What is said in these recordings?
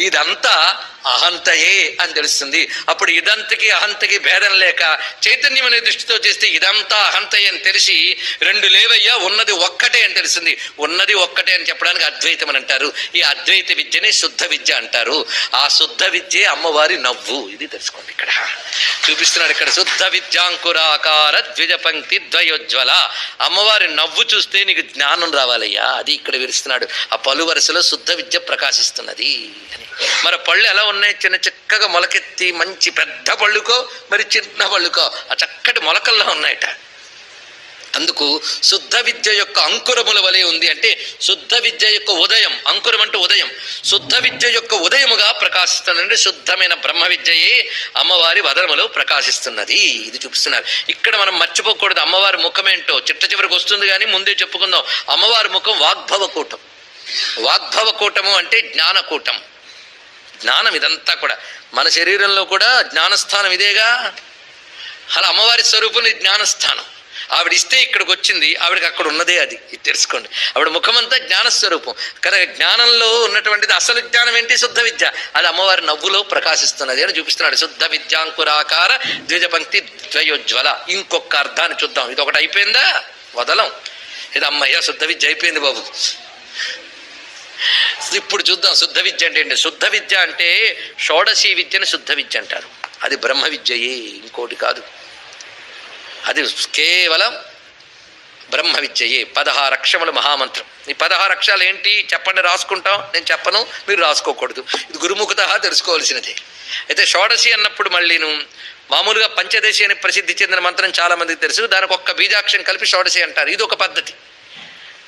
ఇదంతా అహంతయే అని తెలుస్తుంది. అప్పుడు ఇదంతకి అహంతకి భేదం లేక చైతన్యం అనే దృష్టితో చేస్తే ఇదంతా అహంతయే అని తెలిసి రెండు లేవయ్యా ఉన్నది ఒక్కటే అని తెలిసింది ఉన్నది ఒక్కటే అని చెప్పడానికి అద్వైతం అని అంటారు. ఈ అద్వైత విద్యనే శుద్ధ విద్య అంటారు. ఆ శుద్ధ విద్యే అమ్మవారి నవ్వు. ఇది తెలుసుకోండి ఇక్కడ. చూపిస్తున్నాడు ఇక్కడ శుద్ధ విద్యాంకురాకార ద్విజ పంక్తి ద్వయోజ్వల. అమ్మవారి నవ్వు చూస్తే నీకు జ్ఞానం రావాలయ్యా. అది ఇక్కడ విరుస్తున్నాడు. ఆ పలు వరుసలో శుద్ధ విద్య ప్రకాశిస్తున్నది అని. మరి పళ్ళు ఎలా ఉన్నాయి చిన్న చక్కగా మొలకెత్తి మంచి పెద్ద పళ్ళుకో మరి చిన్న పళ్ళుకో. ఆ చక్కటి మొలకల్లో ఉన్నాయట. అందుకు శుద్ధ విద్య యొక్క అంకురముల వలె ఉంది అంటే శుద్ధ విద్య యొక్క ఉదయం అంకురం అంటే ఉదయం. శుద్ధ విద్య యొక్క ఉదయముగా ప్రకాశిస్తున్నది శుద్ధమైన బ్రహ్మ విద్యయే అమ్మవారి వదనములో ప్రకాశిస్తున్నది. ఇది చూపిస్తున్నారు. ఇక్కడ మనం మర్చిపోకూడదు అమ్మవారి ముఖం ఏంటో. చిట్ట చివరికి వస్తుంది కానీ ముందే చెప్పుకుందాం. అమ్మవారి ముఖం వాగ్భవ కూటం వాగ్భవ కూటము అంటే జ్ఞానకూటం. జ్ఞానం ఇదంతా కూడా. మన శరీరంలో కూడా జ్ఞానస్థానం ఇదేగా? అలా అమ్మవారి స్వరూపుని జ్ఞానస్థానం. ఆవిడ ఇస్తే ఇక్కడికి వచ్చింది ఆవిడకి అక్కడ ఉన్నదే అది. ఇది తెలుసుకోండి. ఆవిడ ముఖమంతా జ్ఞానస్వరూపం. కనుక జ్ఞానంలో ఉన్నటువంటిది అసలు జ్ఞానం ఏంటి? శుద్ధ విద్య. అది అమ్మవారి నవ్వులో ప్రకాశిస్తున్నది అని చూపిస్తున్నాడు. శుద్ధ విద్యాంకురాకార ద్విజ పంక్తి ద్వయోజ్వల. ఇంకొక అర్థాన్ని చూద్దాం. ఇది ఒకటి అయిపోయిందా? వదలం. ఇది అమ్మయ్య శుద్ధ విద్య అయిపోయింది బాబు. ఇప్పుడు చూద్దాం శుద్ధ విద్య అంటే ఏంటి? శుద్ధ విద్య అంటే షోడశీ విద్యను శుద్ధ విద్య అంటారు. అది బ్రహ్మ విద్యయే ఇంకోటి కాదు. అది కేవలం బ్రహ్మ విద్యయే పదహారు అక్షములు మహామంత్రం. ఈ పదహారు అక్షరాలు ఏంటి? చెప్పండి రాసుకుంటాం. నేను చెప్పను మీరు రాసుకోకూడదు. ఇది గురుముఖత తెలుసుకోవాల్సినది. అయితే షోడశి అన్నప్పుడు మళ్ళీను మామూలుగా పంచదశి అని ప్రసిద్ధి చెందిన మంత్రం చాలా మందికి తెలుసు. దానికి ఒక్క బీజాక్షరం కలిపి షోడశి అంటారు. ఇది ఒక పద్ధతి.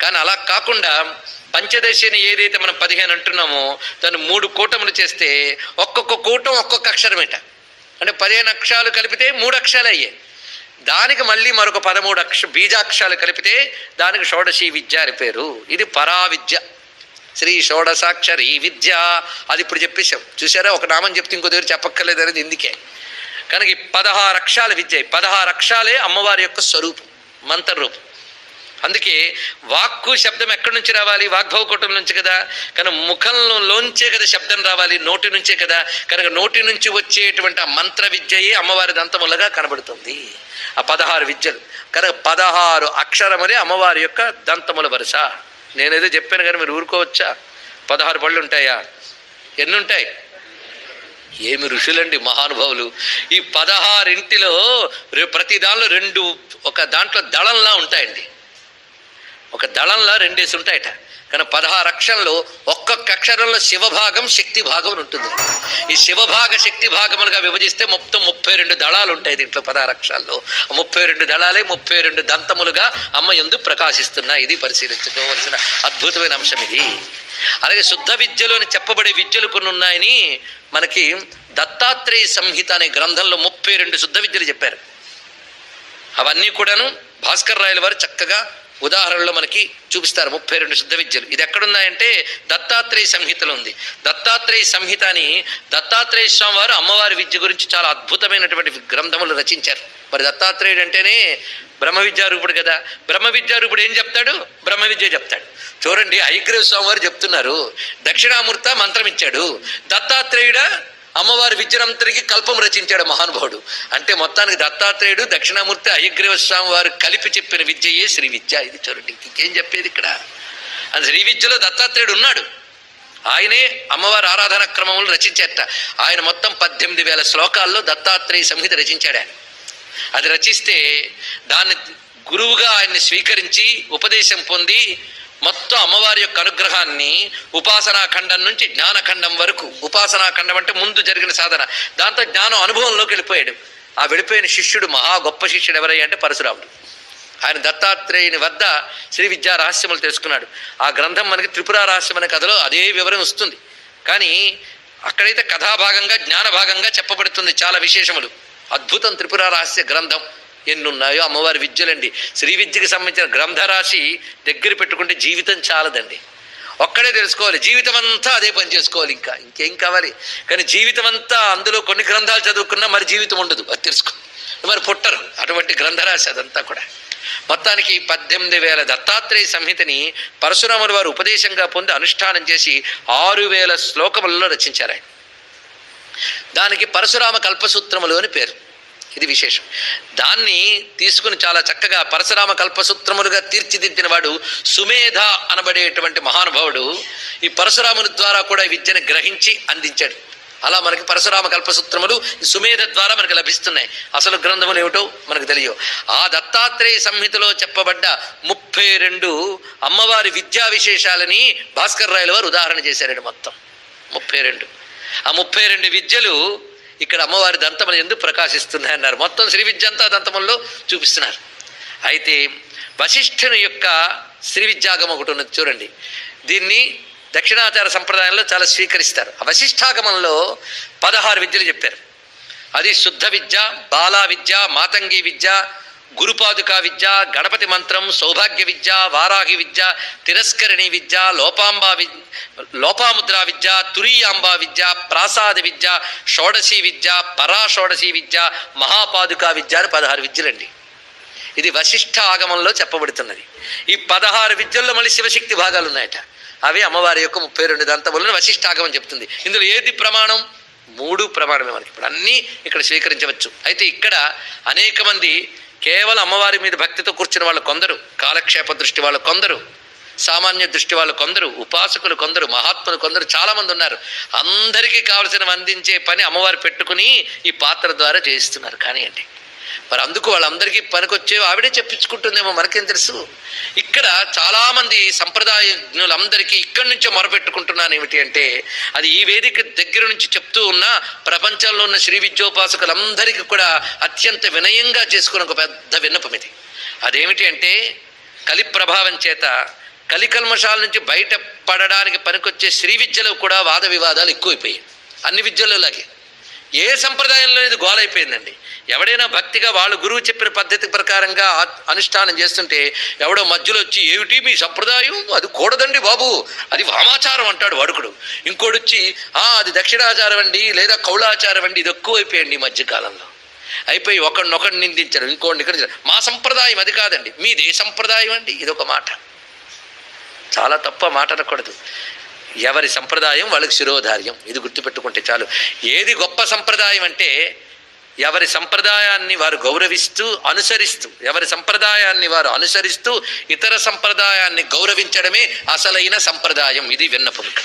కానీ అలా కాకుండా పంచదశిని ఏదైతే మనం పదిహేను అంటున్నామో దాన్ని మూడు కూటములు చేస్తే ఒక్కొక్క కూటం ఒక్కొక్క అక్షరమేట అంటే పదిహేను అక్షరాలు కలిపితే మూడు అక్షరాలు అయ్యాయి. దానికి మళ్ళీ మరొక పదమూడు అక్ష బీజాక్షరాలు కలిపితే దానికి షోడశీ విద్య అని పేరు. ఇది పరా విద్య శ్రీ షోడసాక్షరి విద్య. అది ఇప్పుడు చెప్పేశాం. చూసారా ఒక నామం చెప్తే ఇంకో దగ్గర చెప్పక్కర్లేదు అనేది ఇందుకే. కనుక ఈ పదహారు అక్షరాల విద్య. పదహారు అక్షరాలే అమ్మవారి యొక్క స్వరూపం మంత్రరూపం. అందుకే వాక్కు శబ్దం ఎక్కడి నుంచి రావాలి? వాగ్భవ కూటం నుంచి కదా. కనుక ముఖంలోంచే కదా శబ్దం రావాలి నోటి నుంచే కదా. కనుక నోటి నుంచి వచ్చేటువంటి ఆ మంత్ర విద్యయే అమ్మవారి దంతములుగా కనబడుతుంది. ఆ పదహారు విద్యలు. కనుక పదహారు అక్షరములే అమ్మవారి యొక్క దంతముల వరుస. నేనేదో చెప్పాను కానీ మీరు ఊరుకోవచ్చా? పదహారు పళ్ళు ఉంటాయా? ఎన్ని ఉంటాయి ఏమి ఋషులండి మహానుభావులు. ఈ పదహారింటిలో ప్రతి దానిలో రెండు ఒక దాంట్లో దళంలా ఉంటాయండి. ఒక దళంలో రెండేసి ఉంటాయట. కానీ పదహారు అక్షరంలో ఒక్కొక్క అక్షరంలో శివభాగం శక్తి భాగం ఉంటుంది. ఈ శివభాగ శక్తి భాగములుగా విభజిస్తే మొత్తం ముప్పై రెండు దళాలు ఉంటాయి దీంట్లో పదహారు అక్షరాల్లో. ముప్పై రెండు దళాలే ముప్పై రెండు దంతములుగా అమ్మ ఎందు ప్రకాశిస్తున్నాయి. ఇది పరిశీలించుకోవలసిన అద్భుతమైన అంశం ఇది. అలాగే శుద్ధ విద్యలోని చెప్పబడే విద్యలు కొన్ని ఉన్నాయని మనకి దత్తాత్రేయ సంహిత అనే గ్రంథంలో ముప్పై రెండు శుద్ధ విద్యలు చెప్పారు. అవన్నీ కూడాను భాస్కర్ రాయల వారు చక్కగా ఉదాహరణలో మనకి చూపిస్తారు ముప్పై రెండు శుద్ధ విద్యలు. ఇది ఎక్కడున్నాయంటే దత్తాత్రేయ సంహితలో ఉంది. దత్తాత్రేయ సంహిత అని దత్తాత్రేయ స్వామి వారు అమ్మవారి విద్య గురించి చాలా అద్భుతమైనటువంటి గ్రంథములు రచించారు. మరి దత్తాత్రేయుడు అంటేనే బ్రహ్మ విద్యారూపుడు కదా. బ్రహ్మ విద్యారూపుడు ఏం చెప్తాడు? బ్రహ్మ విద్య చెప్తాడు. చూడండి ఐగ్రేవ్ స్వామి వారు చెప్తున్నారు. దక్షిణామూర్త మంత్రం ఇచ్చాడు. దత్తాత్రేయుడా అమ్మవారి విద్యనంతరికి కల్పం రచించాడు మహానుభావుడు. అంటే మొత్తానికి దత్తాత్రేయుడు దక్షిణామూర్తి అయ్యగ్రీవ స్వామి వారు కలిపి చెప్పిన విద్యయే శ్రీ విద్య. ఇది చూడండి ఇంకేం చెప్పేది ఇక్కడ? అది శ్రీ విద్యలో దత్తాత్రేయుడు ఉన్నాడు. ఆయనే అమ్మవారి ఆరాధన క్రమములు రచించేట. ఆయన మొత్తం పద్దెనిమిది వేల శ్లోకాల్లో దత్తాత్రేయ సంహిత రచించాడు ఆయన. అది రచిస్తే దాన్ని గురువుగా ఆయన్ని స్వీకరించి ఉపదేశం పొంది మొత్తం అమ్మవారి యొక్క అనుగ్రహాన్ని ఉపాసనా ఖండం నుంచి జ్ఞానఖండం వరకు. ఉపాసనా ఖండం అంటే ముందు జరిగిన సాధన. దాంతో జ్ఞానం అనుభవంలోకి వెళ్ళిపోయాడు. ఆ వెళ్ళిపోయిన శిష్యుడు మహా గొప్ప శిష్యుడు ఎవరయ్యా అంటే పరశురాముడు. ఆయన దత్తాత్రేయుని వద్ద శ్రీ విద్యా రహస్యములు తెలుసుకున్నాడు. ఆ గ్రంథం మనకి త్రిపుర రహస్యం అనే కథలో అదే వివరం వస్తుంది. కానీ అక్కడైతే కథాభాగంగా జ్ఞానభాగంగా చెప్పబడుతుంది చాలా విశేషములు. అద్భుతం త్రిపుర రహస్య గ్రంథం. ఎన్నున్నాయో అమ్మవారి విద్యలండి. శ్రీ విద్యకి సంబంధించిన గ్రంథరాశి దగ్గర పెట్టుకుంటే జీవితం చాలదండి. ఒక్కడే తెలుసుకోవాలి. జీవితం అంతా అదే పని చేసుకోవాలి ఇంకా. ఇంకేం కావాలి? కానీ జీవితం అంతా అందులో కొన్ని గ్రంథాలు చదువుకున్నా మరి జీవితం ఉండదు. అది తెలుసుకో. మరి పుట్టరు. అటువంటి గ్రంథరాశి అదంతా కూడా. మొత్తానికి పద్దెనిమిది వేల దత్తాత్రేయ సంహితని పరశురాములు వారు ఉపదేశంగా పొంది అనుష్ఠానం చేసి ఆరు వేల శ్లోకములలో రచించారు ఆయన. దానికి పరశురామ కల్పసూత్రములు అని పేరు. ఇది విశేషం. దాన్ని తీసుకుని చాలా చక్కగా పరశురామ కల్పసూత్రములుగా తీర్చిదిద్దిన వాడు సుమేధ అనబడేటువంటి మహానుభావుడు ఈ పరశురాముని ద్వారా కూడా ఈ విద్యను గ్రహించి అందించాడు. అలా మనకి పరశురామ కల్పసూత్రములు సుమేధ ద్వారా మనకు లభిస్తున్నాయి. అసలు గ్రంథములు ఏమిటో మనకు తెలియవు ఆ దత్తాత్రేయ సంహితలో చెప్పబడ్డ ముప్పై రెండు అమ్మవారి విద్యా విశేషాలని భాస్కర్ రాయల వారు ఉదాహరణ చేశారండి మొత్తం. ముప్పై రెండు. ఆ ముప్పై రెండు విద్యలు ఇక్కడ అమ్మవారి దంతములు ఎందుకు ప్రకాశిస్తుంది అన్నారు. మొత్తం శ్రీ విద్య దంతముల్లో చూపిస్తున్నారు. అయితే వశిష్ఠుని యొక్క శ్రీ విద్యాగమం ఒకటి ఉన్నది చూడండి. దీన్ని దక్షిణాచార సంప్రదాయంలో చాలా స్వీకరిస్తారు. ఆ వశిష్ఠాగమంలో పదహారు విద్యలు చెప్పారు. అది శుద్ధ విద్య బాలా విద్య మాతంగి విద్య గురుపాదుకా విద్య గణపతి మంత్రం సౌభాగ్య విద్య వారాహి విద్య తిరస్కరణి విద్య లోపాంబా విద్య లోపాముద్రా విద్య తురీయాంబా విద్య ప్రాసాద విద్య షోడశీ విద్య పరాషోడశీ విద్య మహాపాదుకా విద్య అని పదహారు విద్యలండి. ఇది వశిష్ఠ ఆగమంలో చెప్పబడుతున్నది. ఈ పదహారు విద్యల్లో మళ్ళీ శివశక్తి భాగాలు ఉన్నాయట. అవి అమ్మవారి యొక్క ముప్పై రెండు దంతములను వశిష్ఠ ఆగమం చెప్తుంది. ఇందులో ఏది ప్రమాణం? మూడు ప్రమాణమే మనకి ఇప్పుడు అన్నీ ఇక్కడ స్వీకరించవచ్చు. అయితే ఇక్కడ అనేక మంది కేవలం అమ్మవారి మీద భక్తితో కూర్చున్న వాళ్ళు కొందరు కాలక్షేప దృష్టి వాళ్ళు కొందరు సామాన్య దృష్టి వాళ్ళు కొందరు ఉపాసకులు కొందరు మహాత్ములు కొందరు చాలామంది ఉన్నారు. అందరికీ కావలసిన అందించే పని అమ్మవారు పెట్టుకుని ఈ పాత్ర ద్వారా చేయిస్తున్నారు. కానీ కానివ్వండి మరి అందుకు వాళ్ళందరికీ పనికొచ్చే ఆవిడే చెప్పించుకుంటుందేమో మనకేం తెలుసు? ఇక్కడ చాలామంది సంప్రదాయజ్ఞులందరికీ ఇక్కడి నుంచే మొరపెట్టుకుంటున్నాను ఏమిటి అంటే అది ఈ వేదిక దగ్గర నుంచి చెప్తూ ఉన్న ప్రపంచంలో ఉన్న శ్రీ విద్యోపాసకులందరికీ కూడా అత్యంత వినయంగా చేసుకున్న ఒక పెద్ద విన్నపం ఇది. అదేమిటి అంటే కలి ప్రభావం చేత కలికల్మషాల నుంచి బయట పడడానికి పనికొచ్చే శ్రీ విద్యలో కూడా వాద వివాదాలు ఎక్కువైపోయాయి. అన్ని విద్యల్లో ఏ సంప్రదాయంలో ఇది గోలైపోయిందండి? ఎవడైనా భక్తిగా వాళ్ళు గురువు చెప్పిన పద్ధతి ప్రకారంగా అనుష్ఠానం చేస్తుంటే ఎవడో మధ్యలో వచ్చి ఏమిటి మీ సంప్రదాయం? అది కూడదండి బాబు. అది వామాచారం అంటాడు వడుకుడు. ఇంకోటి వచ్చి ఆ అది దక్షిణాచారం అండి లేదా కౌళాచారం అండి ఇది ఎక్కువైపోయండి ఈ మధ్యకాలంలో అయిపోయి ఒకడినొకడు నిందించడం ఇంకోటి ఇక్కడ మా సంప్రదాయం అది కాదండి. మీది ఏ సంప్రదాయం అండి? ఇది ఒక మాట. చాలా తప్ప మాట అనకూడదు. ఎవరి సంప్రదాయం వాళ్ళకి శిరోధార్యం. ఇది గుర్తుపెట్టుకుంటే చాలు. ఏది గొప్ప సంప్రదాయం అంటే ఎవరి సంప్రదాయాన్ని వారు గౌరవిస్తూ అనుసరిస్తూ ఎవరి సంప్రదాయాన్ని వారు అనుసరిస్తూ ఇతర సంప్రదాయాన్ని గౌరవించడమే అసలైన సంప్రదాయం. ఇది విన్నపం ఇక్కడ.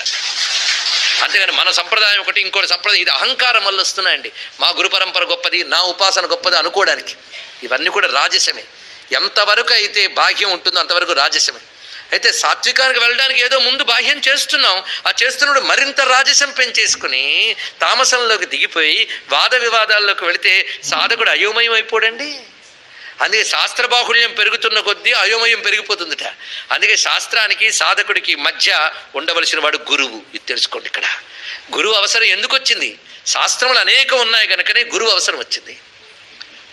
అంతేగాని మన సంప్రదాయం ఒకటి ఇంకోటి సంప్రదాయం ఇది అహంకారం వల్ల వస్తున్నాయండి. మా గురు పరంపర గొప్పది నా ఉపాసన గొప్పది అనుకోవడానికి. ఇవన్నీ కూడా రాజసమే. ఎంతవరకు అయితే భాగ్యం ఉంటుందో అంతవరకు రాజసమే. అయితే సాత్వికానికి వెళ్ళడానికి ఏదో ముందు బాహ్యం చేస్తున్నాం. ఆ చేస్తున్నప్పుడు మరింత రాజసం పెంచేసుకుని తామసంలోకి దిగిపోయి వాద వివాదాల్లోకి వెళితే సాధకుడు అయోమయం అయిపోడండి? అందుకే శాస్త్ర బాహుళ్యం పెరుగుతున్న కొద్దీ అయోమయం పెరిగిపోతుందట. అందుకే శాస్త్రానికి సాధకుడికి మధ్య ఉండవలసిన వాడు గురువు. ఇది తెలుసుకోండి ఇక్కడ. గురువు అవసరం ఎందుకు వచ్చింది? శాస్త్రములు అనేకం ఉన్నాయి కనుకనే గురువు అవసరం వచ్చింది.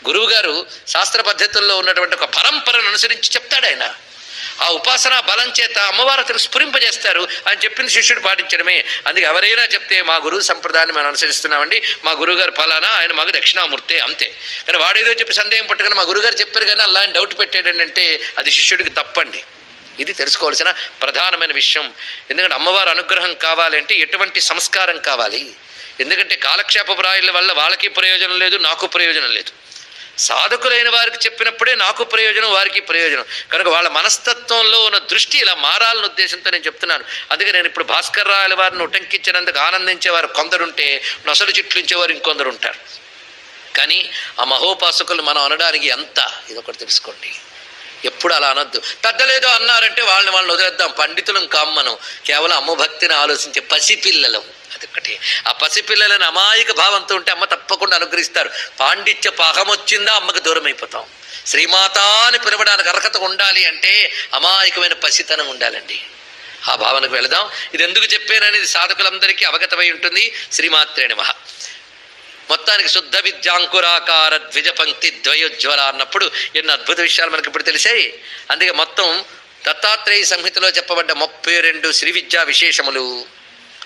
గురువుగారు శాస్త్ర పద్ధతుల్లో ఉన్నటువంటి ఒక పరంపరను అనుసరించి చెప్తాడు ఆయన. ఆ ఉపాసన బలం చేత అమ్మవారు అతను స్ఫురింపజేస్తారు అని చెప్పింది శిష్యుడు పాటించడమే. అందుకే ఎవరైనా చెప్తే మా గురువు సంప్రదాయాన్ని మనం అనుసరిస్తున్నామండి. మా గురువుగారు ఫలానా ఆయన మాకు దక్షిణామూర్తే అంతే. కానీ వాడేదో చెప్పి సందేహం పట్టుకుని మా గురువుగారు చెప్పారు కానీ అలా డౌట్ పెట్టాడంటే అది శిష్యుడికి తప్పండి. ఇది తెలుసుకోవాల్సిన ప్రధానమైన విషయం. ఎందుకంటే అమ్మవారు అనుగ్రహం కావాలంటే ఎటువంటి సంస్కారం కావాలి? ఎందుకంటే కాలక్షేప ప్రాయుల వల్ల వాళ్ళకి ప్రయోజనం లేదు నాకు ప్రయోజనం లేదు. సాధకులైన వారికి చెప్పినప్పుడే నాకు ప్రయోజనం వారికి ప్రయోజనం. కనుక వాళ్ళ మనస్తత్వంలో ఉన్న దృష్టి ఇలా మారాలన్న ఉద్దేశంతో నేను చెప్తున్నాను. అందుకే నేను ఇప్పుడు భాస్కర్ రాయల వారిని ఉటంకించినందుకు ఆనందించేవారు కొందరుంటే నొసలు చిట్లించేవారు ఇంకొందరు ఉంటారు కానీ ఆ మహోపాసకులు మనం అనడానికి ఎంత? ఇదొకటి తెలుసుకోండి. ఎప్పుడు అలా అనొద్దు. తగ్గలేదో అన్నారంటే వాళ్ళని వాళ్ళని వదిలేద్దాం. పండితులం కాం మనం కేవలం అమ్మ భక్తిని ఆలోచించే పసిపిల్లలం. అదొకటి ఆ పసిపిల్లలని అమాయక భావంతో ఉంటే అమ్మ తప్పకుండా అనుగ్రహిస్తారు. పాండిత్య పాకం వచ్చిందా అమ్మకి దూరం అయిపోతాం. శ్రీమాత అని పిలవడానికి అర్హత ఉండాలి అంటే అమాయకమైన పసితనం ఉండాలండి. ఆ భావనకు వెళదాం. ఇది ఎందుకు చెప్పాననేది సాధకులందరికీ అవగతమై ఉంటుంది. శ్రీమాత్రే మహా మొత్తానికి శుద్ధ విద్యాంకురాకార ద్విజ పంక్తి ద్వయోజ్వల అన్నప్పుడు ఎన్ని అద్భుత విషయాలు మనకి ఇప్పుడు తెలిసాయి. అందుకే మొత్తం దత్తాత్రేయ సంహితలో చెప్పబడ్డ ముప్పై రెండు శ్రీ విద్యా విశేషములు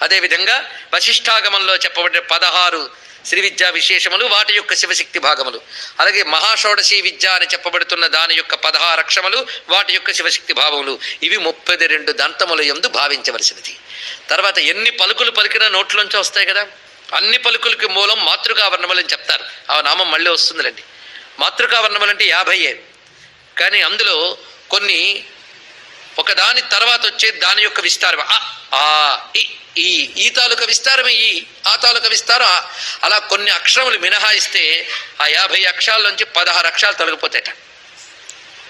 అదేవిధంగా వశిష్ఠాగమంలో చెప్పబడ్డ పదహారు శ్రీ విద్యా విశేషములు వాటి యొక్క శివశక్తి భాగములు. అలాగే మహాషోడశి విద్య అని చెప్పబడుతున్న దాని యొక్క పదహారు అక్షరములు వాటి యొక్క శివశక్తి భావములు. ఇవి ముప్పై రెండు దంతముల ఎందు భావించవలసినది. తర్వాత ఎన్ని పలుకులు పలికినా నోట్లోంచి వస్తాయి కదా. అన్ని పలుకులకి మూలం మాతృకావర్ణములు అని చెప్తారు. ఆ నామం మళ్ళీ వస్తుందిలేండి. మాతృకావర్ణములు అంటే యాభైయే కానీ అందులో కొన్ని ఒకదాని తర్వాత వచ్చే దాని యొక్క విస్తారం ఆ, ఈ, ఈ ఈ తాలూక విస్తారమే ఈ ఆ తాలూక విస్తారం అలా కొన్ని అక్షరములు మినహాయిస్తే ఆ యాభై అక్షరాల నుంచి పదహారు అక్షరాలు తొలగిపోతాయట.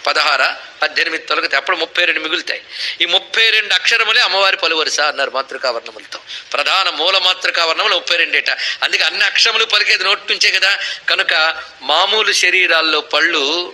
పదహార పద్దెనిమిది తొలగితే అప్పుడు ముప్పై రెండు మిగులుతాయి. ఈ ముప్పై రెండు అక్షరములే అమ్మవారి పలువరుస అన్నారు మాతృకావర్ణములతో. ప్రధాన మూల మాతృకావర్ణములు ముప్పై రెండేట అందుకే అన్ని అక్షరములు పలికేది నోటి నుంచే కదా. కనుక మామూలు శరీరాల్లో పళ్ళు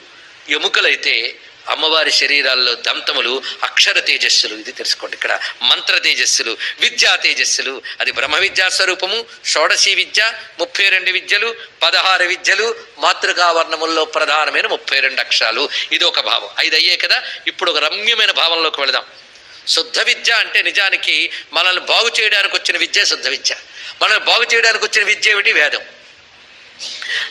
ఎముకలైతే అమ్మవారి శరీరాల్లో దంతములు అక్షర తేజస్సులు ఇది తెలుసుకోండి ఇక్కడ. మంత్ర తేజస్సులు విద్యా తేజస్సులు అది బ్రహ్మ విద్యా స్వరూపము షోడశీ విద్య ముప్పై రెండు విద్యలు పదహారు విద్యలు మాతృకావర్ణముల్లో ప్రధానమైన ముప్పై రెండు అక్షరాలు. ఇది ఒక భావం. ఐదు అయ్యే కదా? ఇప్పుడు ఒక రమ్యమైన భావంలోకి వెళదాం. శుద్ధ విద్య అంటే నిజానికి మనల్ని బాగు చేయడానికి వచ్చిన విద్య శుద్ధ విద్య. మనల్ని బాగు చేయడానికి వచ్చిన విద్య ఏమిటి? వేదం.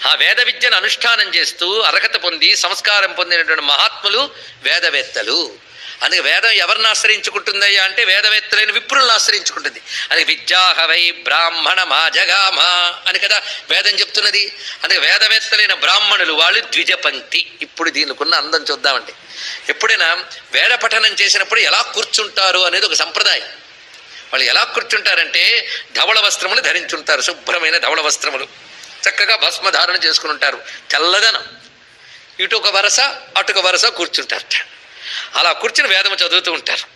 ఆ వేద విద్యను అనుష్ఠానం చేస్తూ అర్హత పొంది సంస్కారం పొందినటువంటి మహాత్ములు వేదవేత్తలు. అందుకే వేదం ఎవరిని ఆశ్రయించుకుంటుందయ్యా అంటే వేదవేత్తలైన విప్రులను ఆశ్రయించుకుంటుంది. అది విద్యాహవై బ్రాహ్మణ మా జగామ అని కదా వేదం చెప్తున్నది. అందుకే వేదవేత్తలైన బ్రాహ్మణులు వాళ్ళు ద్విజపంక్తి. ఇప్పుడు దీనికున్న అందం చూద్దామండి. ఎప్పుడైనా వేద పఠనం చేసినప్పుడు ఎలా కూర్చుంటారు అనేది ఒక సంప్రదాయం. వాళ్ళు ఎలా కూర్చుంటారంటే ధవళ వస్త్రములు ధరించుంటారు శుభ్రమైన ధవళ వస్త్రములు. చక్కగా భస్మ ధారణ చేసుకుని ఉంటారు. తెల్లదనం. ఇటు ఒక వరస అటు ఒక వరస కూర్చుంటారట. అలా కూర్చుని వేదము చదువుతూ ఉంటారు.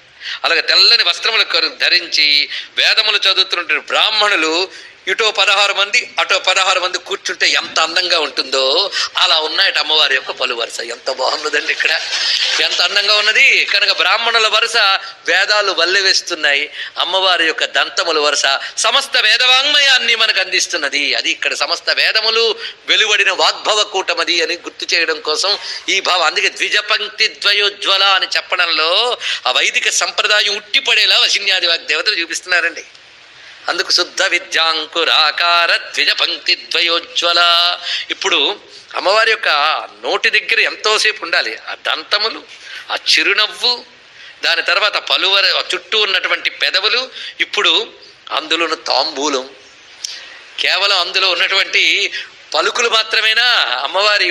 అలాగే తెల్లని వస్త్రములు ధరించి వేదములు చదువుతుంటారు బ్రాహ్మణులు ఇటో పదహారు మంది అటో పదహారు మంది కూర్చుంటే ఎంత అందంగా ఉంటుందో అలా ఉన్నాయట అమ్మవారి యొక్క పలు వరుస. ఎంత బాగున్నదండి ఇక్కడ. ఎంత అందంగా ఉన్నది. కనుక బ్రాహ్మణుల వరుస వేదాలు వల్లె వేస్తున్నాయి. అమ్మవారి యొక్క దంతముల వరుస సమస్త వేదవాంగ్మయాన్ని మనకు అందిస్తున్నది. అది ఇక్కడ సమస్త వేదములు వెలువడిన వాగ్భవ కూటమది అని గుర్తు చేయడం కోసం ఈ భావం. అందుకే ద్విజపంక్తి ద్వయోజ్వల అని చెప్పడంలో ఆ వైదిక సంప్రదాయం ఉట్టిపడేలా వశిన్యాది వాగ్దేవతలు చూపిస్తున్నారండి. అందుకు శుద్ధ విద్యాంకురాకార ద్విజ పంక్తి ద్వయోజ్వల. ఇప్పుడు అమ్మవారి యొక్క నోటి దగ్గర ఎంతోసేపు ఉండాలి? ఆ దంతములు ఆ చిరునవ్వు దాని తర్వాత పలువర చుట్టూ ఉన్నటువంటి పెదవులు ఇప్పుడు అందులోని తాంబూలం. కేవలం అందులో ఉన్నటువంటి పలుకులు మాత్రమేనా? అమ్మవారి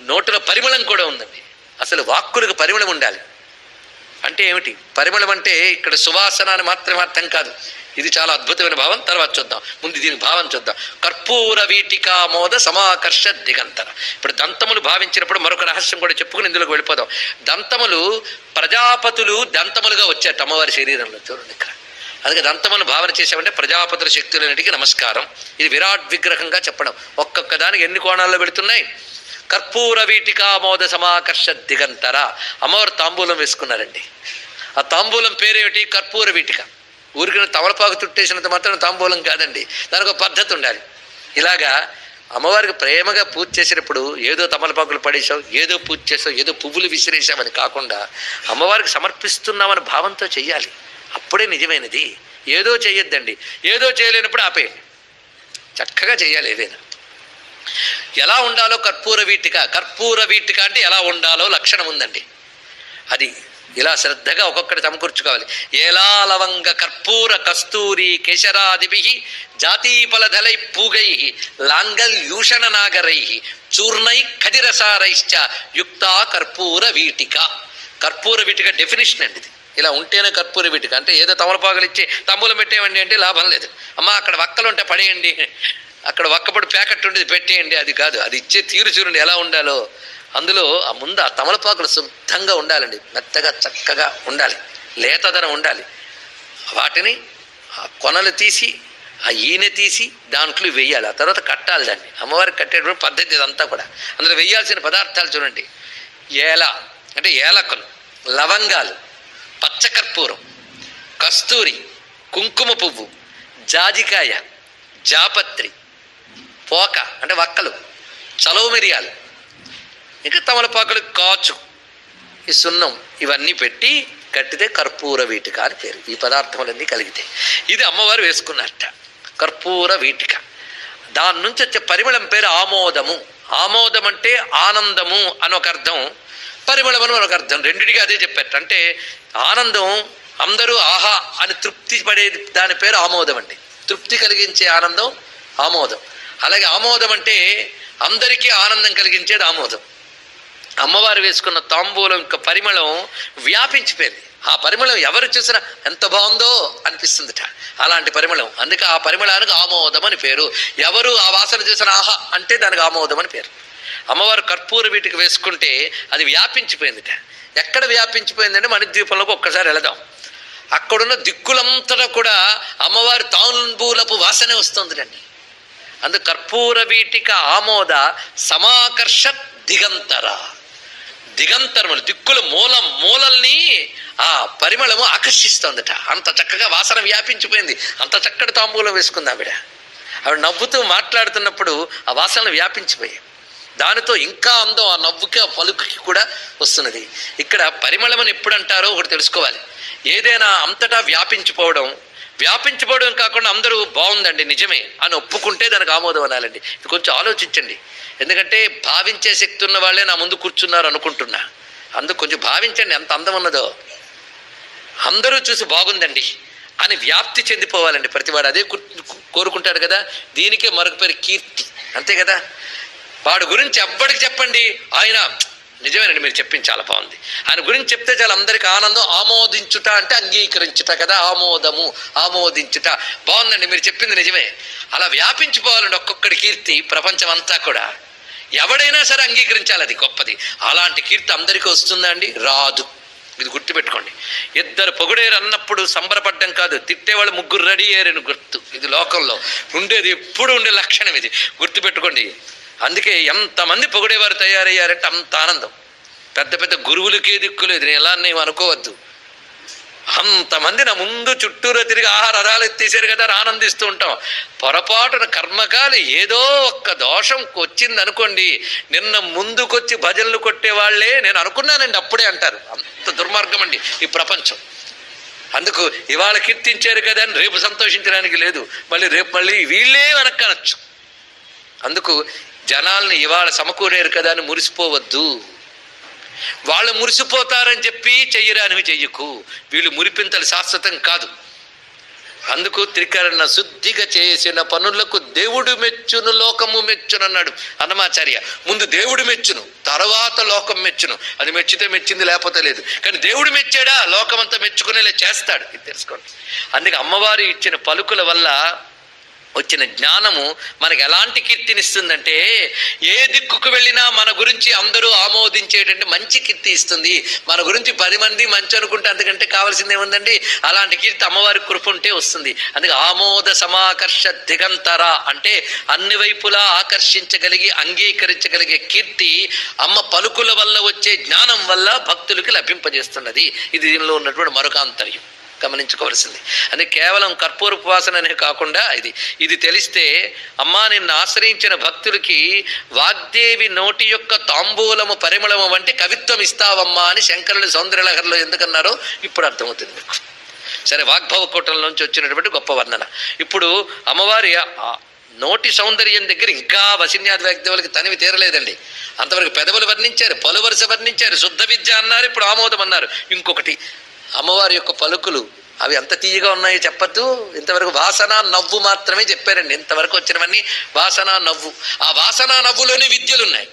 నోటిలో పరిమళం కూడా ఉందండి. అసలు వాక్కులకు పరిమళం ఉండాలి. అంటే ఏమిటి? పరిమళం అంటే ఇక్కడ సువాసన అని మాత్రమే అర్థం కాదు. ఇది చాలా అద్భుతమైన భావం. తర్వాత చూద్దాం. ముందు దీని భావం చూద్దాం. కర్పూర వీటికా మోద సమాకర్ష దిగంతర. ఇప్పుడు దంతములు భావించినప్పుడు మరొక రహస్యం కూడా చెప్పుకుని ఇందులోకి వెళ్ళిపోదాం. దంతములు ప్రజాపతులు దంతములుగా వచ్చారు. అమ్మవారి శరీరంలో చూడండి ఇక్కడ. అందుకే దంతములు భావన చేసామంటే ప్రజాపతుల శక్తులన్నిటికీ నమస్కారం. ఇది విరాట్ విగ్రహంగా చెప్పడం. ఒక్కొక్క దానికి ఎన్ని కోణాల్లో పెడుతున్నాయి కర్పూర వీటికా మోద సమాకర్ష దిగంతర. అమ్మవారు తాంబూలం వేసుకున్నారండి. ఆ తాంబూలం పేరేమిటి? కర్పూర వీటిక. ఊరికిన తమలపాకు చుట్టేసినంత మాత్రం తాంబూలం కాదండి. దానికి ఒక పద్ధతి ఉండాలి. ఇలాగా అమ్మవారికి ప్రేమగా పూజ చేసినప్పుడు ఏదో తమలపాకులు పడేసావు ఏదో పూజ చేసావు ఏదో పువ్వులు విసిరేసామని కాకుండా అమ్మవారికి సమర్పిస్తున్నామని భావంతో చెయ్యాలి. అప్పుడే నిజమైనది. ఏదో చేయొద్దండి ఏదో చేయలేనప్పుడు ఆపేయండి. చక్కగా చేయాలి ఏదైనా. ఎలా ఉండాలో కర్పూర వీటిక. కర్పూర వీటిక అంటే ఎలా ఉండాలో లక్షణం ఉందండి. అది ఇలా శ్రద్ధగా ఒక్కొక్కటి సమకూర్చుకోవాలి. ఏలా లవంగ కర్పూర కస్తూరి కేశరాదిభి జాతీఫలధలై పూగై లాంగల్యూషణ నాగరై చూర్ణై కదిరసారైశ్చ యుక్త కర్పూర వీటిక. కర్పూర వీటిక డెఫినేషన్ అండి ఇది. ఇలా ఉంటేనే కర్పూర వీటిక. అంటే ఏదో తమలపాకులు ఇచ్చి తంబూలం పెట్టేయండి అంటే లాభం లేదు. అమ్మా అక్కడ వక్కలు ఉంటే పడేయండి. అక్కడ ఒక్కపడి ప్యాకెట్ ఉండేది పెట్టేయండి. అది కాదు. అది ఇచ్చే తీరు చూడండి ఎలా ఉండాలో. అందులో ఆ ముందు ఆ తమలపాకులు శుద్ధంగా ఉండాలండి. మెత్తగా చక్కగా ఉండాలి. లేతదనం ఉండాలి. వాటిని ఆ కొనలు తీసి ఆ ఈనె తీసి దాంట్లో వెయ్యాలి ఆ తర్వాత కట్టాలి దాన్ని. అమ్మవారికి కట్టేటువంటి పద్ధతి ఇదంతా కూడా. అందులో వేయాల్సిన పదార్థాలు చూడండి. ఏల అంటే ఏలకలు లవంగాలు పచ్చకర్పూరం కస్తూరి కుంకుమ పువ్వు జాజికాయ జాపత్రి పోక అంటే వక్కలు చలవ మిరియాలు ఇంకా తమలపాకులు కాచు ఈ సున్నం ఇవన్నీ పెట్టి కట్టితే కర్పూర వీటిక అని పేరు. ఈ పదార్థములన్నీ కలిగితే. ఇది అమ్మవారు వేసుకున్నట్ట. కర్పూర వీటిక. దాని నుంచి వచ్చే పరిమళం పేరు ఆమోదము. ఆమోదం అంటే ఆనందము అని ఒక అర్థం. పరిమళం అని ఒక అర్థం. రెండిటికి అదే చెప్పారు అంటే ఆనందం అందరూ ఆహా అని తృప్తి పడే దాని పేరు ఆమోదం అండి. తృప్తి కలిగించే ఆనందం ఆమోదం. అలాగే ఆమోదం అంటే అందరికీ ఆనందం కలిగించేది ఆమోదం. అమ్మవారు వేసుకున్న తాంబూలం యొక్క పరిమళం వ్యాపించిపోయింది. ఆ పరిమళం ఎవరు చూసినా ఎంత బాగుందో అనిపిస్తుందిట. అలాంటి పరిమళం. అందుకే ఆ పరిమళానికి ఆమోదం అని పేరు. ఎవరు ఆ వాసన చూసిన ఆహా అంటే దానికి ఆమోదం అని పేరు. అమ్మవారు కర్పూర వీటికి వేసుకుంటే అది వ్యాపించిపోయిందిట. ఎక్కడ వ్యాపించిపోయిందంటే మణిద్వీపంలోకి ఒక్కసారి వెళదాం. అక్కడున్న దిక్కులంతటా కూడా అమ్మవారి తాంబూలపు వాసనే వస్తుందిటండి. అందు కర్పూర వీటిక ఆమోద సమాకర్ష దిగంతర. దిగంతరములు దిక్కుల మూలం మూలల్ని ఆ పరిమళము ఆకర్షిస్తోందట. అంత చక్కగా వాసన వ్యాపించిపోయింది. అంత చక్కటి తాంబూలం వేసుకుంది ఆవిడ. ఆవిడ నవ్వుతూ మాట్లాడుతున్నప్పుడు ఆ వాసనలు వ్యాపించిపోయాయి. దానితో ఇంకా అందం ఆ నవ్వుకి ఆ పలుకుకి కూడా వస్తున్నది. ఇక్కడ పరిమళమని ఎప్పుడు అంటారో ఒకటి తెలుసుకోవాలి. ఏదైనా అంతటా వ్యాపించిపోవడం వ్యాపించబడడం కాకుండా అందరూ బాగుందండి నిజమే. అని ఒప్పుకుంటే దానికి ఆమోదం అనాలండి. ఇది కొంచెం ఆలోచించండి. ఎందుకంటే భావించే శక్తి ఉన్న వాళ్ళే నా ముందు కూర్చున్నారు అనుకుంటున్నా. అందుకు కొంచెం భావించండి ఎంత అందం ఉన్నదో. అందరూ చూసి బాగుందండి. అని వ్యాప్తి చెందిపోవాలండి ప్రతివాడు. అదే కోరుకుంటాడు కదా దీనికే మరొక పేరు కీర్తి. అంతే కదా? వాడు గురించి ఎవ్వడికి చెప్పండి. ఆయన నిజమేనండి మీరు చెప్పింది చాలా బాగుంది. ఆయన గురించి చెప్తే చాలా అందరికి ఆనందం. ఆమోదించుట అంటే అంగీకరించుట కదా ఆమోదము ఆమోదించుట. బాగుందండి మీరు చెప్పింది నిజమే. అలా వ్యాపించిపోవాలండి ఒక్కొక్కడి కీర్తి ప్రపంచం అంతా కూడా. ఎవడైనా సరే అంగీకరించాలి అది గొప్పది. అలాంటి కీర్తి అందరికీ వస్తుందండి రాదు. ఇది గుర్తుపెట్టుకోండి. ఇద్దరు పొగిడేరు అన్నప్పుడు సంబరపడ్డం కాదు తిట్టేవాళ్ళు ముగ్గురు రెడీ అయ్యారని గుర్తు. ఇది లోకంలో ఉండేది ఎప్పుడు ఉండే లక్షణం ఇది. గుర్తుపెట్టుకోండి. అందుకే ఎంతమంది పొగిడేవారు తయారయ్యారంటే అంత ఆనందం. పెద్ద పెద్ద గురువులకే దిక్కులేదు నేను ఎలా నేను అనుకోవద్దు. అంతమంది నా ముందు చుట్టూరా తిరిగి ఆహార రథాలు ఎత్తేసారు కదా అని ఆనందిస్తూ ఉంటాం. పొరపాటున కర్మకాలి ఏదో ఒక్క దోషం వచ్చింది అనుకోండి నిన్న ముందుకొచ్చి భజనలు కొట్టే వాళ్ళే నేను అనుకున్నానండి అప్పుడే అంటారు. అంత దుర్మార్గం అండి ఈ ప్రపంచం. అందుకు ఇవాళ కీర్తించారు కదా అని రేపు సంతోషించడానికి లేదు. మళ్ళీ రేపు మళ్ళీ వీళ్ళే వెనక్కి అనొచ్చు అందుకు జనాల్ని ఇవాళ సమకూరేరు కదా అని మురిసిపోవద్దు. వాళ్ళు మురిసిపోతారని చెప్పి చెయ్యరానివి చెయ్యకు. వీళ్ళు మురిపింతలు శాశ్వతం కాదు. అందుకు త్రికరణ శుద్ధిగా చేసిన పనులకు దేవుడు మెచ్చును లోకము మెచ్చును అన్నాడు అన్నమాచార్య. ముందు దేవుడు మెచ్చును తర్వాత లోకం మెచ్చును. అది మెచ్చితే మెచ్చింది లేకపోతే లేదు. కానీ దేవుడు మెచ్చాడా? లోకమంతా మెచ్చుకునేలా చేస్తాడు. ఇది తెలుసుకోండి. అందుకే అమ్మవారు ఇచ్చిన పలుకుల వల్ల వచ్చిన జ్ఞానము మనకు ఎలాంటి కీర్తినిస్తుందంటే ఏ దిక్కుకు వెళ్ళినా మన గురించి అందరూ ఆమోదించేటంటే మంచి కీర్తి ఇస్తుంది. మన గురించి పది మంది మంచి అనుకుంటే అందుకంటే కావాల్సింది ఏముందండి? అలాంటి కీర్తి అమ్మవారి కృప ఉంటే వస్తుంది. అందుకే ఆమోద సమాకర్ష దిగంతర అంటే అన్ని వైపులా ఆకర్షించగలిగి అంగీకరించగలిగే కీర్తి అమ్మ పలుకుల వల్ల వచ్చే జ్ఞానం వల్ల భక్తులకి లభింపజేస్తున్నది. ఇది దీనిలో ఉన్నటువంటి మరొక ఆంతర్యం. గమనించుకోవాల్సింది. అంటే కేవలం కర్పూర ఉపవాసన అనే కాకుండా ఇది ఇది తెలిస్తే అమ్మా నిన్ను ఆశ్రయించిన భక్తులకి వాగ్దేవి నోటి యొక్క తాంబూలము పరిమళము వంటి కవిత్వం ఇస్తావమ్మా అని శంకరులు సౌందర్యలహరిలో ఎందుకన్నారో ఇప్పుడు అర్థమవుతుంది మీకు. సరే వాగ్భవ కూటంలోంచి వచ్చినటువంటి గొప్ప వర్ణన. ఇప్పుడు అమ్మవారి నోటి సౌందర్యం దగ్గర ఇంకా వసిన్యాది వాగ్దేవులకి తనివి తీరలేదండి. అంతవరకు పెదవులు వర్ణించారు పలు వరుస వర్ణించారు శుద్ధ విద్య అన్నారు ఇప్పుడు ఆమోదం అన్నారు. ఇంకొకటి అమ్మవారి యొక్క పలుకులు అవి ఎంత తీయగా ఉన్నాయో చెప్పద్దు. ఇంతవరకు వాసన నవ్వు మాత్రమే చెప్పారండి. ఇంతవరకు వచ్చినవన్నీ వాసన నవ్వు. ఆ వాసన నవ్వులోనే విద్యలు ఉన్నాయి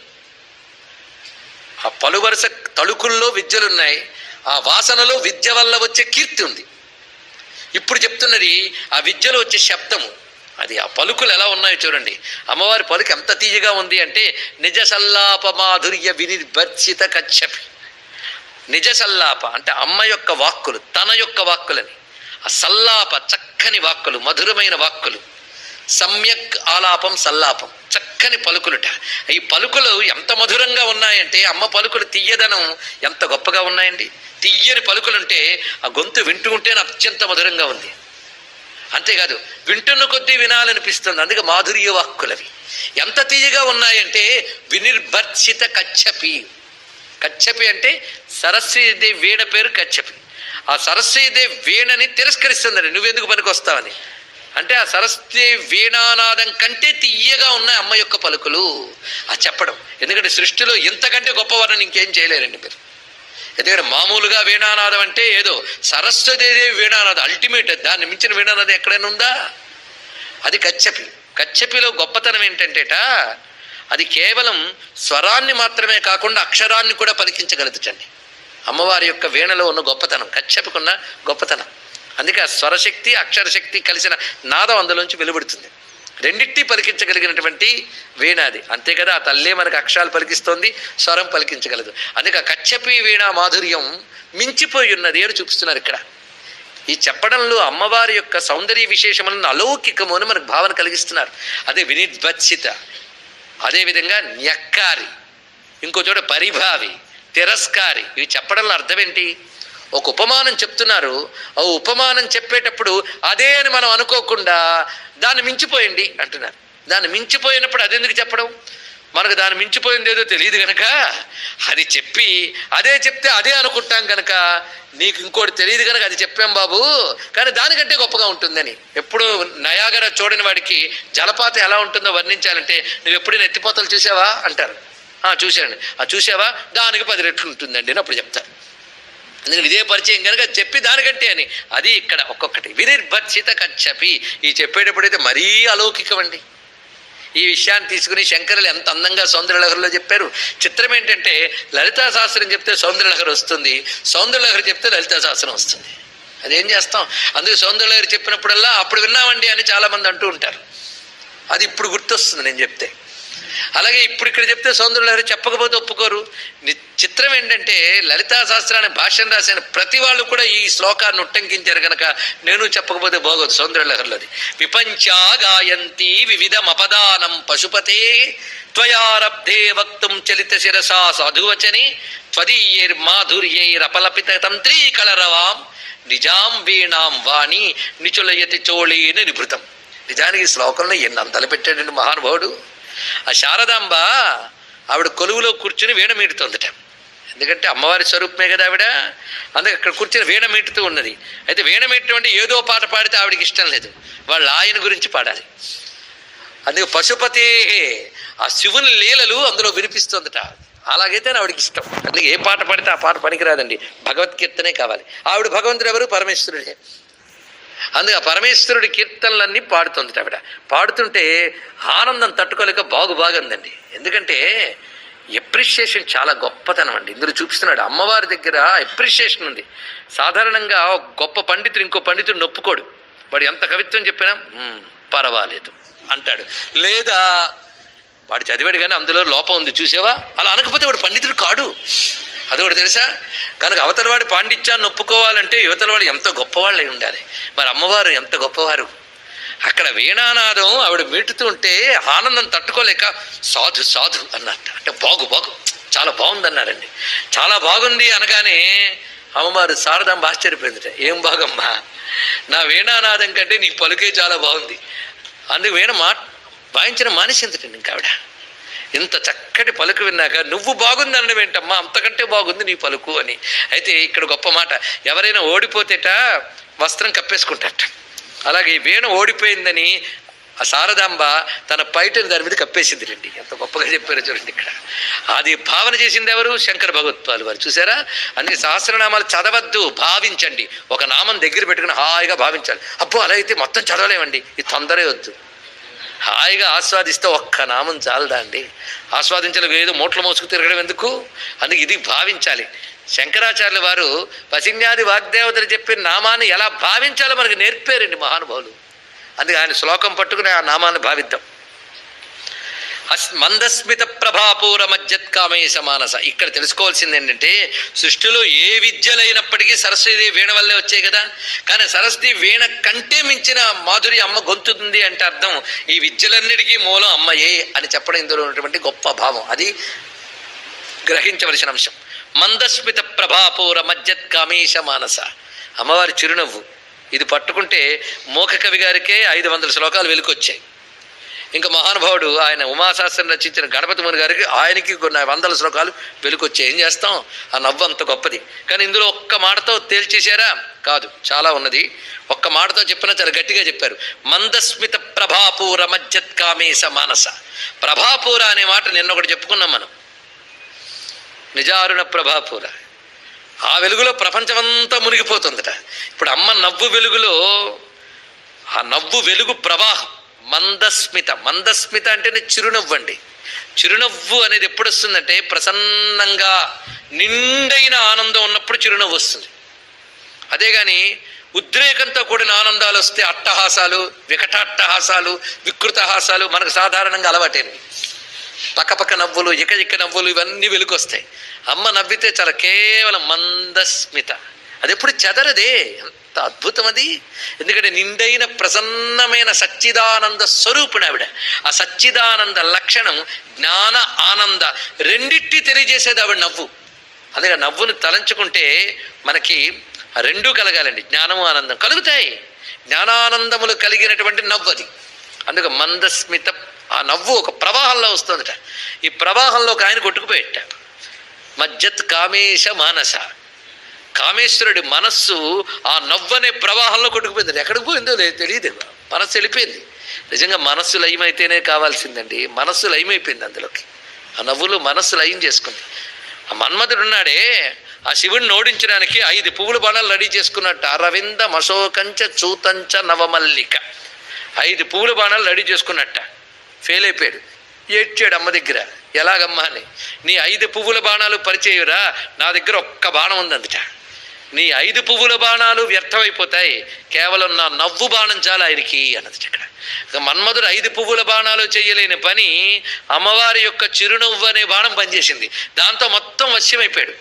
ఆ పలు వరుస తళుకుల్లో విద్యలున్నాయి. ఆ వాసనలో విద్య వల్ల వచ్చే కీర్తి ఉంది. ఇప్పుడు చెప్తున్నది ఆ విద్యలో వచ్చే శబ్దము. అది ఆ పలుకులు ఎలా ఉన్నాయో చూడండి. అమ్మవారి పలుకు ఎంత తీయగా ఉంది అంటే నిజ సల్లాప మాధుర్య వినిర్భర్చిత కచ్చపి నిజ సల్లాప అంటే అమ్మ యొక్క వాక్కులు తన యొక్క వాక్కులని. ఆ సల్లాప చక్కని వాక్కులు మధురమైన వాక్కులు. సమ్యక్ ఆలాపం సల్లాపం చక్కని పలుకులుట. ఈ పలుకులు ఎంత మధురంగా ఉన్నాయంటే అమ్మ పలుకులు తీయదనం ఎంత గొప్పగా ఉన్నాయండి. తీయని పలుకులుంటే ఆ గొంతు వింటూ ఉంటేనే అత్యంత మధురంగా ఉంది. అంతేకాదు వింటున్న కొద్దీ వినాలనిపిస్తుంది. అందుకే మాధుర్య వాక్కులవి. ఎంత తీయగా ఉన్నాయంటే వినిర్భర్చిత కచ్చపి. కచ్చపి అంటే సరస్వతీదేవి వీణ పేరు కచ్చపి. ఆ సరస్వతీదేవి వీణని తిరస్కరిస్తుందండి. నువ్వెందుకు పనికి వస్తావని అంటే ఆ సరస్వతి వీణానాదం కంటే తీయగా ఉన్న అమ్మ యొక్క పలుకులు. ఆ చెప్పడం. ఎందుకంటే సృష్టిలో ఇంతకంటే గొప్పవారని ఇంకేం చేయలేరండి మీరు. ఎందుకంటే మామూలుగా వీణానాదం అంటే ఏదో సరస్వతీదేవి వీణానాదం అల్టిమేట్ దాన్ని మించిన వీణానాదం ఎక్కడైనా ఉందా? అది కచ్చపి. కచ్చపిలో గొప్పతనం ఏంటంటేట అది కేవలం స్వరాన్ని మాత్రమే కాకుండా అక్షరాన్ని కూడా పలికించగలుగుతండి అమ్మవారి యొక్క వీణలో ఉన్న గొప్పతనం కచ్చపుకున్న గొప్పతనం. అందుకే ఆ స్వరశక్తి అక్షరశక్తి కలిసిన నాదం అందులోంచి వెలువడుతుంది. రెండింటి పలికించగలిగినటువంటి వీణ అది. అంతే కదా ఆ తల్లే మనకు అక్షరాలు పలికిస్తోంది స్వరం పలికించగలదు. అందుకే కచ్చపి వీణ మాధుర్యం మించిపోయి ఉన్నది ఏడు చూపిస్తున్నారు ఇక్కడ. ఈ చెప్పడంలో అమ్మవారి యొక్క సౌందర్య విశేషములను అలౌకికము అని మనకు భావన కలిగిస్తున్నారు. అదే వినిద్వత్సిత అదేవిధంగా న్యక్కారి ఇంకో చోట పరిభావి తిరస్కారి. ఇవి చెప్పడంలో అర్థం ఏంటి ఒక ఉపమానం చెప్తున్నారు. ఆ ఉపమానం చెప్పేటప్పుడు అదే అని మనం అనుకోకుండా దాన్ని మించిపోయండి అంటున్నారు. దాన్ని మించిపోయినప్పుడు అదెందుకు చెప్పడం? మనకు దాన్ని మించిపోయింది ఏదో తెలియదు కనుక అది చెప్పి అదే చెప్తే అదే అనుకుంటాం కనుక నీకు ఇంకోటి తెలియదు కనుక అది చెప్పాం బాబు. కానీ దానికంటే గొప్పగా ఉంటుందని. ఎప్పుడు నయాగర చూడని వాడికి జలపాతం ఎలా ఉంటుందో వర్ణించాలంటే నువ్వు ఎప్పుడైనా ఎత్తిపోతలు చూసావా అంటారు. "ఆ, చూశానండి ఆ చూసావా? దానికి పది రెట్లు ఉంటుందండి అని అప్పుడు చెప్తారు అందుకని ఇదే పరిచయం కనుక చెప్పి దానికంటే అని. అది ఇక్కడ ఒక్కొక్కటి. వినిర్భర్షిత కచ్చపి. ఈ చెప్పేటప్పుడైతే మరీ అలౌకికం అండి. ఈ విషయాన్ని తీసుకుని శంకరులు ఎంత అందంగా సౌందర్యలహరిలో చెప్పారు. చిత్రం ఏంటంటే లలితా శాస్త్రం చెప్తే సౌందర్యలహరి వస్తుంది సౌందర్యలహరి చెప్తే లలితా శాస్త్రం వస్తుంది. అదేం చేస్తాం? అందుకే సౌందర్యలహరి చెప్పినప్పుడల్లా అప్పుడు విన్నామండి అని చాలామంది అంటూ ఉంటారు. అది ఇప్పుడు గుర్తొస్తుంది నేను చెప్తే. అలాగే ఇప్పుడు ఇక్కడ చెప్తే సౌందర్యలహరి చెప్పకపోతే ఒప్పుకోరు. ని- చిత్రం ఏంటంటే లలితా శాస్త్రాన్ని భాష్యం రాసిన ప్రతి వాళ్ళు కూడా ఈ శ్లోకాన్ని ఉట్టంకించారు కనుక నేను చెప్పకపోతే బాగోదు సౌందర్యలహరిలోది విపంచా గాయంతి వివిధమపదానం పశుపతే త్వయారబ్ధే వక్తుం చలిత శిరసా సాధువచని త్వదీయైర్మాధుర్యైరపలపిత తంత్రీ కళరవాం నిజాం వీణాం వాణి నిచులయతి చోళీని నిభృతం. నిజానికి శ్లోకంలో ఎన్ని అంతలు పెట్టాడండి మహానుభావుడు. ఆ శారదాంబ ఆవిడ కొలువులో కూర్చుని వీణ మీటుతుందట. ఎందుకంటే అమ్మవారి స్వరూపమే కదా ఆవిడ? అందుకే అక్కడ కూర్చుని వీణ మీటుతూ ఉన్నది. అయితే వీణ మీటం అంటే ఏదో పాట పాడితే ఆవిడకి ఇష్టం లేదు. వాళ్ళ ఆయన గురించి పాడాలి. అందుకే పశుపతి ఆ శివుని లీలలు అందులో వినిపిస్తుందట. అలాగైతే ఆవిడకి ఇష్టం. అందుకే ఏ పాట పాడితే ఆ పాట పనికిరాదండి. భగవద్కీర్తనే కావాలి. ఆవిడ భగవంతుడు ఎవరు? పరమేశ్వరుడే. అందుకే పరమేశ్వరుడి కీర్తనలన్నీ పాడుతుంది ఆవిడ. పాడుతుంటే ఆనందం తట్టుకోలేక బాగు బాగుందండి ఎందుకంటే ఎప్రిషియేషన్ చాలా గొప్పతనం అండి. ఇందులో చూపిస్తున్నాడు అమ్మవారి దగ్గర ఎప్రిషియేషన్ ఉంది. సాధారణంగా గొప్ప పండితుడు ఇంకో పండితుడు నొప్పుకోడు. వాడు ఎంత కవిత్వం చెప్పినా పర్వాలేదు అంటాడు. లేదా వాడు చదివాడు కానీ అందులో లోపం ఉంది చూసావా? అలా అనకపోతే వాడు పండితుడు కాడు. అది కూడా తెలుసా? కనుక అవతల వాడి పాండిత్యాన్ని ఒప్పుకోవాలంటే యువతల వాడు ఎంత గొప్పవాళ్ళు అయి ఉండాలి. మరి అమ్మవారు ఎంత గొప్పవారు? అక్కడ వీణానాదం ఆవిడ మీటుతూ ఉంటే ఆనందం తట్టుకోలేక సాధు సాధు అన్నట్ట. అంటే బాగు బాగు. చాలా బాగుంది అన్నారండి చాలా బాగుంది అనగానే అమ్మవారు శారదాంబ ఆశ్చర్యపోయిందిట. ఏం బాగమ్మా? నా వీణానాదం కంటే నీ పలుకే చాలా బాగుంది. అందుకు వీణ మా వాయించిన మానేసిందటండి ఇంకా ఆవిడ. ఇంత చక్కటి పలుకు విన్నాక నువ్వు బాగుందనడం ఏంటమ్మా? అంతకంటే బాగుంది నీ పలుకు అని. అయితే ఇక్కడ గొప్ప మాట ఎవరైనా ఓడిపోతేట వస్త్రం కప్పేసుకుంటారట. అలాగే ఈ ఓడిపోయిందని ఆ శారదాంబ తన పైటని దాని మీద కప్పేసింది రండి. ఎంత గొప్పగా చెప్పారో చూడండి ఇక్కడ. అది భావన చేసింది ఎవరు? శంకర భగవత్పాలు వారు. చూసారా అందుకే సహస్రనామాలు చదవద్దు భావించండి. ఒక నామం దగ్గర పెట్టుకుని హాయిగా భావించాలి. అబ్బో అలా అయితే మొత్తం చదవలేమండి. ఇది తొందరే వద్దు. హాయిగా ఆస్వాదిస్తే ఒక్క నామం చాలదా అండి? ఆస్వాదించలేదు ఏదో మూట్లు మోసుకు తిరగడం ఎందుకు? అందుకు ఇది భావించాలి. శంకరాచార్యుల వారు పసిన్యాది వాగ్దేవతలు చెప్పిన నామాన్ని ఎలా భావించాలో మనకు నేర్పారండి మహానుభావులు. అందుకే ఆయన శ్లోకం పట్టుకుని ఆ నామాన్ని భావిద్దాం. మందస్మిత ప్రభాపూర మజ్జత్కామయ మానస ఇక్కడ తెలుసుకోవాల్సింది ఏంటంటే సృష్టిలో ఏ విద్యలైనప్పటికీ సరస్వతి వీణ వల్లే వచ్చాయి కదా? కానీ సరస్వతి వీణ కంటే మించిన మాధురి అమ్మ గొంతుంది అంటే అర్థం ఈ విద్యలన్నిటికీ మూలం అమ్మయే అని చెప్పడం ఇందులో ఉన్నటువంటి గొప్ప భావం. అది గ్రహించవలసిన అంశం. మందస్మిత ప్రభాపూర మజ్జత్కామేశ మానస అమ్మవారి చిరునవ్వు. ఇది పట్టుకుంటే మోఖ కవి గారికే ఐదు వందల శ్లోకాలు వెలుకొచ్చాయి. ఇంకా మహానుభావుడు ఆయన ఉమాశాస్త్రం రచించిన గణపతి ముని గారికి ఆయనకి కొన్ని వందల శ్లోకాలు వెలుకొచ్చి ఏం చేస్తాం? ఆ నవ్వు అంత గొప్పది. కానీ ఇందులో ఒక్క మాటతో తేల్చేశారా? కాదు చాలా ఉన్నది. ఒక్క మాటతో చెప్పినా చాలా గట్టిగా చెప్పారు. మందస్మిత ప్రభాపూర మజ్జత్కామేశ మానస. ప్రభాపూర అనే మాట నిన్న ఒకటి చెప్పుకున్నాం మనం. నిజారుణ ప్రభాపూర. ఆ వెలుగులో ప్రపంచమంతా మునిగిపోతుందట. ఇప్పుడు అమ్మ నవ్వు వెలుగులో ఆ నవ్వు వెలుగు ప్రవాహం. మందస్మిత. మందస్మిత అంటేనే చిరునవ్వు అండి. చిరునవ్వు అనేది ఎప్పుడు వస్తుందంటే ప్రసన్నంగా నిండైన ఆనందం ఉన్నప్పుడు చిరునవ్వు వస్తుంది. అదే కానీ ఉద్రేకంతో కూడిన ఆనందాలు వస్తే అట్టహాసాలు వికటాట్టహాసాలు వికృతహాసాలు మనకు సాధారణంగా అలవాటేమి? పక్కపక్క నవ్వులు ఇక ఇక నవ్వులు ఇవన్నీ వెలుకొస్తాయి అమ్మ నవ్వితే చాలా కేవలం మందస్మిత. అది ఎప్పుడు చెదరదే. ఎంత అద్భుతం అది ఎందుకంటే నిండైన ప్రసన్నమైన సచ్చిదానంద స్వరూపుడు ఆవిడ. ఆ సచ్చిదానంద లక్షణం జ్ఞాన ఆనంద రెండిట్టి తెలియజేసేది ఆవిడ నవ్వు. అందుకే నవ్వును తలంచుకుంటే మనకి రెండూ కలగాలండి. జ్ఞానము ఆనందం కలుగుతాయి. జ్ఞానానందములు కలిగినటువంటి నవ్వు అది. అందుకే మందస్మిత ఆ నవ్వు ఒక ప్రవాహంలో వస్తుందట. ఈ ప్రవాహంలో ఒక ఆయన కొట్టుకుపోయేట. మజ్జత్ కామేశ మానస. కామేశ్వరుడి మనస్సు ఆ నవ్వనే ప్రవాహంలో కొట్టుకుపోయింది ఎక్కడికి పోయిందో తెలియదు మనస్సు వెళ్ళిపోయింది. నిజంగా మనస్సు లయమైతేనే కావాల్సిందండి. మనస్సు లయమైపోయింది అందులోకి. ఆ నవ్వులు మనస్సు లయం చేసుకుంది. ఆ మన్మధుడు ఉన్నాడే. ఆ శివుడిని ఓడించడానికి ఐదు పువ్వుల బాణాలు రెడీ చేసుకున్నట్టు. అరవింద మశోకంచ చూతంచ నవమల్లిక. ఐదు పువ్వుల బాణాలు రెడీ చేసుకున్నట్ట. ఫెయిల్ అయిపోయాడు. ఏడ్చాడు అమ్మ దగ్గర. ఎలాగమ్మా అని. నీ ఐదు పువ్వుల బాణాలు పరిచేయురా? నా దగ్గర ఒక్క బాణం ఉందంట. నీ ఐదు పువ్వుల బాణాలు వ్యర్థమైపోతాయి. కేవలం నా నవ్వు బాణం చాలు ఆయనకి అన్నది ఇక్కడ. మన్మధుడు ఐదు పువ్వుల బాణాలు చేయలేని పని అమ్మవారి యొక్క చిరునవ్వు అనే బాణం పనిచేసింది. దాంతో మొత్తం వశ్యమైపోయాడు.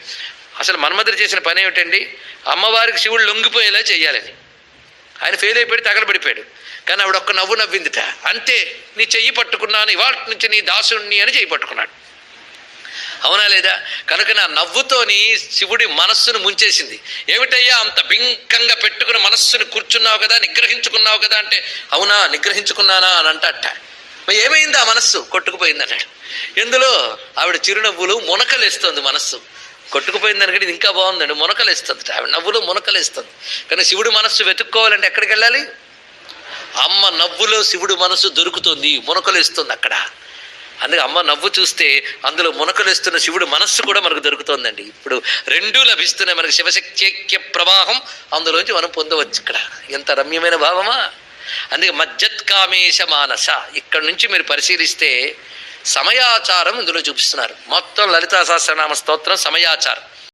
అసలు మన్మధుడు చేసిన పని ఏమిటండి? అమ్మవారికి శివుడు లొంగిపోయేలా చేయాలని ఆయన ఫెయిల్ అయిపోయి తగలబడిపోయాడు. కానీ ఆవిడ ఒక్క నవ్వు నవ్విందిట. అంతే నీ చెయ్యి పట్టుకున్నాను ఇవాళ నుంచి నీ దాసుణ్ణి అని చెయ్యి పట్టుకున్నాడు. అవునా లేదా? కనుక నా నవ్వుతోని శివుడి మనస్సును ముంచేసింది. ఏమిటయ్యా అంత బింకంగా పెట్టుకుని మనస్సును కూర్చున్నావు కదా నిగ్రహించుకున్నావు కదా అంటే అవునా నిగ్రహించుకున్నానా అని అంటట. మరి ఏమైంది ఆ మనస్సు? కొట్టుకుపోయింది అన్నాడు. ఎందులో? ఆవిడ చిరునవ్వులు మునకలేస్తుంది మనస్సు. కొట్టుకుపోయింది అనగా ఇది ఇంకా బాగుందండి మునకలేస్తుంది. ఆవిడ నవ్వులు మునకలేస్తుంది. కానీ శివుడి మనస్సు వెతుక్కోవాలంటే ఎక్కడికి వెళ్ళాలి? అమ్మ నవ్వులో శివుడు మనసు దొరుకుతుంది మునకలేస్తుంది అక్కడ. అందుకే అమ్మ నవ్వు చూస్తే అందులో మునకలేస్తున్న శివుడు మనస్సు కూడా మనకు దొరుకుతోందండి. ఇప్పుడు రెండూ లభిస్తున్నాయి మనకు శివశక్తిక్య ప్రవాహం అందులోంచి మనం పొందవచ్చు ఇక్కడ. ఎంత రమ్యమైన భావమా? అందుకే మజ్జత్కామేశ మానస. ఇక్కడ నుంచి మీరు పరిశీలిస్తే సమయాచారం ఇందులో చూపిస్తున్నారు. మొత్తం లలితా సహస్రనామ స్తోత్రం సమయాచారం.